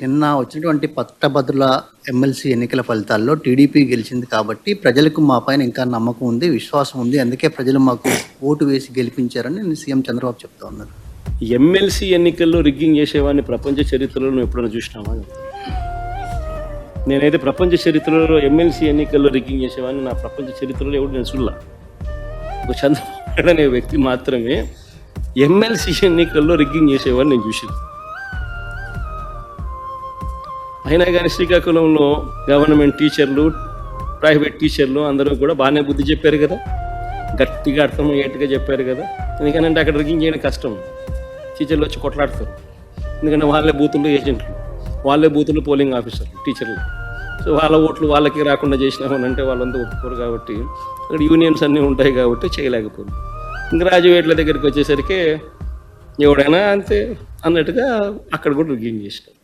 నిన్న వచ్చినటువంటి పట్టభద్రుల ఎమ్మెల్సీ ఎన్నికల ఫలితాల్లో టీడీపీ గెలిచింది కాబట్టి ప్రజలకు మా పైన ఇంకా నమ్మకం ఉంది విశ్వాసం ఉంది. అందుకే ప్రజలు మాకు ఓటు వేసి గెలిపించారని నేను సీఎం చంద్రబాబు చెప్తా ఉన్నారు. ఎమ్మెల్సీ ఎన్నికల్లో రిగ్గింగ్ చేసేవాడిని ప్రపంచ చరిత్రలో నువ్వు ఎప్పుడైనా చూసినావా? నేనైతే ప్రపంచ చరిత్రలో ఎమ్మెల్సీ ఎన్నికల్లో రిగ్గింగ్ చేసేవాడిని నా ప్రపంచ చరిత్రలో ఎవడు నేను చూడలా. ఒక చంద్రబాబు అనే వ్యక్తి మాత్రమే ఎమ్మెల్సీ ఎన్నికల్లో రిగ్గింగ్ చేసేవాడిని నేను చూసాను అయినా కానీ శ్రీకాకుళంలో గవర్నమెంట్ టీచర్లు ప్రైవేట్ టీచర్లు అందరూ కూడా బాగానే బుద్ధి చెప్పారు కదా. గట్టిగా అర్థమయ్యేట్టుగా చెప్పారు కదా. ఎందుకంటే అక్కడ రిగింగ్ చేయడం కష్టం. టీచర్లు వచ్చి కొట్లాడతారు. ఎందుకంటే వాళ్ళే బూతులు ఏజెంట్లు. వాళ్ళే బూతులు పోలింగ్ ఆఫీసర్లు టీచర్లు. సో వాళ్ళ ఓట్లు వాళ్ళకి రాకుండా చేసినామని అంటే వాళ్ళంతా ఒప్పుకోరు కాబట్టి అక్కడ యూనియన్స్ అన్నీ ఉంటాయి కాబట్టి చేయలేకపోరు. గ్రాడ్యుయేట్ల దగ్గరికి వచ్చేసరికి ఎవడైనా అంతే అన్నట్టుగా అక్కడ కూడా రిగింగ్ చేసినాం